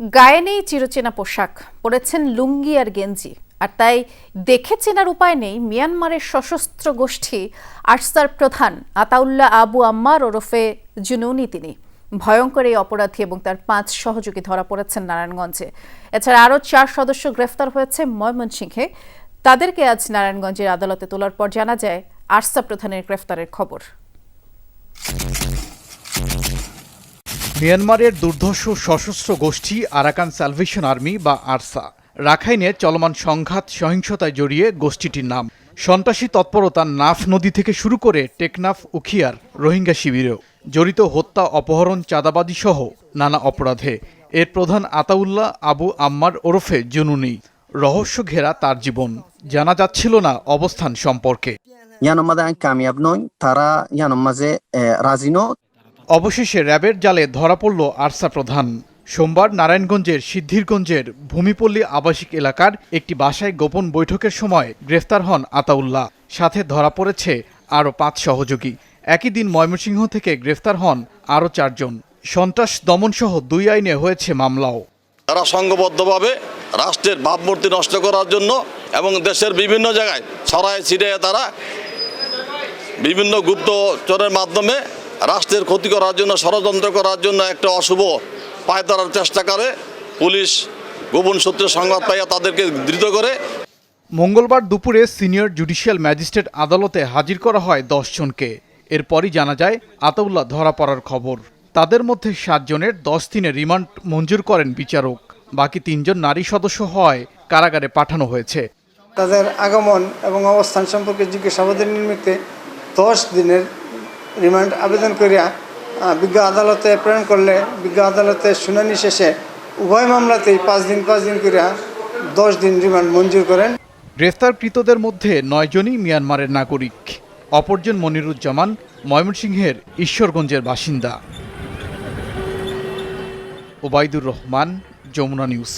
গায়ে নেই চিরচেনা পোশাক, পরেছেন লুঙ্গি আর গেঞ্জি। আর তাই দেখে চেনার উপায় নেই মিয়ানমারের সশস্ত্র গোষ্ঠী আরসার প্রধান আতাউল্লাহ আবু আম্মার ওরফে জুনুনি তিনি। ভয়ঙ্কর এই অপরাধী এবং তার পাঁচ সহযোগী ধরা পড়েছেন নারায়ণগঞ্জে। এছাড়া আরও চার সদস্য গ্রেফতার হয়েছে ময়মনসিংহে। তাদেরকে আজ নারায়ণগঞ্জের আদালতে তোলার পর জানা যায়, আরসা প্রধানের গ্রেফতারের খবর। মিয়ানমারের দুর্ধর্ষ সশস্ত্র গোষ্ঠী আরাকান স্যালভেশন আর্মি বা আরসা, রাখাইনে চলমান সংঘাত সহিংসতায় জড়িয়ে গোষ্ঠীটির নাম। সন্ত্রাসী তৎপরতা নাফ নদী থেকে শুরু করে টেকনাফ, উখিয়ার, রোহিঙ্গা শিবিরেও জড়িত হত্যা, অপহরণ চাঁদাবাদী সহ নানা অপরাধে। এর প্রধান আতাউল্লাহ আবু আম্মার ওরফে জুনুনি। রহস্য ঘেরা তার জীবন। জানা যাচ্ছিল না অবস্থান সম্পর্কে। ইয়ানোর মাঝে কামিয়াব নই, তারা ইয়ানোর মাঝে রাজিনো অবশেষে র্যাবের জালে ধরা পড়ল আরসা প্রধান। সোমবার নারায়ণগঞ্জের সিদ্ধিরগঞ্জের ভূমিপল্লী আবাসিক এলাকার একটি বাসায় গোপন বৈঠকের সময় গ্রেফতার হন আতাউল্লাহ। সাথে ধরা পড়েছে আরও পাঁচ সহযোগী। একই দিন ময়মনসিংহ থেকে গ্রেফতার হন আরও চারজন। সন্ত্রাস দমনসহ দুই আইনে হয়েছে মামলাও। তারা সংঘবদ্ধভাবে রাষ্ট্রের ভাবমূর্তি নষ্ট করার জন্য এবং দেশের বিভিন্ন জায়গায় ছড়ায় ছিটিয়ে তারা বিভিন্ন গুপ্তচরের মাধ্যমে রাষ্ট্রের ক্ষতি করার জন্য ষড়যন্ত্র করার জন্য একটা অশুভ পায় ধরার চেষ্টা করে। পুলিশ গোপন সূত্রে সংবাদ পাইয়া তাদেরকে ধৃত করে। মঙ্গলবার দুপুরে সিনিয়র জুডিশিয়াল ম্যাজিস্ট্রেট আদালতে হাজির করা হয় দশ জনকে। এরপরই জানা যায় আতাউল্লাহ ধরা পড়ার খবর। তাদের মধ্যে সাতজনের দশ দিনের রিমান্ড মঞ্জুর করেন বিচারক। বাকি তিনজন নারী সদস্য হয় কারাগারে পাঠানো হয়েছে। তাদের আগমন এবং অবস্থান সম্পর্কে জিজ্ঞাসাবাদের নিমিত্তে দশ দিনের রিমান্ড আবেদন করিয়া বিজ্ঞ আদালতে প্রেরণ করলে, বিজ্ঞ আদালতে শুনানি শেষে উভয় মামলাতেই পাঁচ দিন পাঁচ দিন করিয়া দশ দিন রিমান্ড মঞ্জুর করেন। গ্রেফতারকৃতদের মধ্যে নয়জনই মিয়ানমারের নাগরিক। অপরজন মনিরুজ্জামান ময়মনসিংহের ঈশ্বরগঞ্জের বাসিন্দা। ওবায়দুর রহমান, যমুনা নিউজ।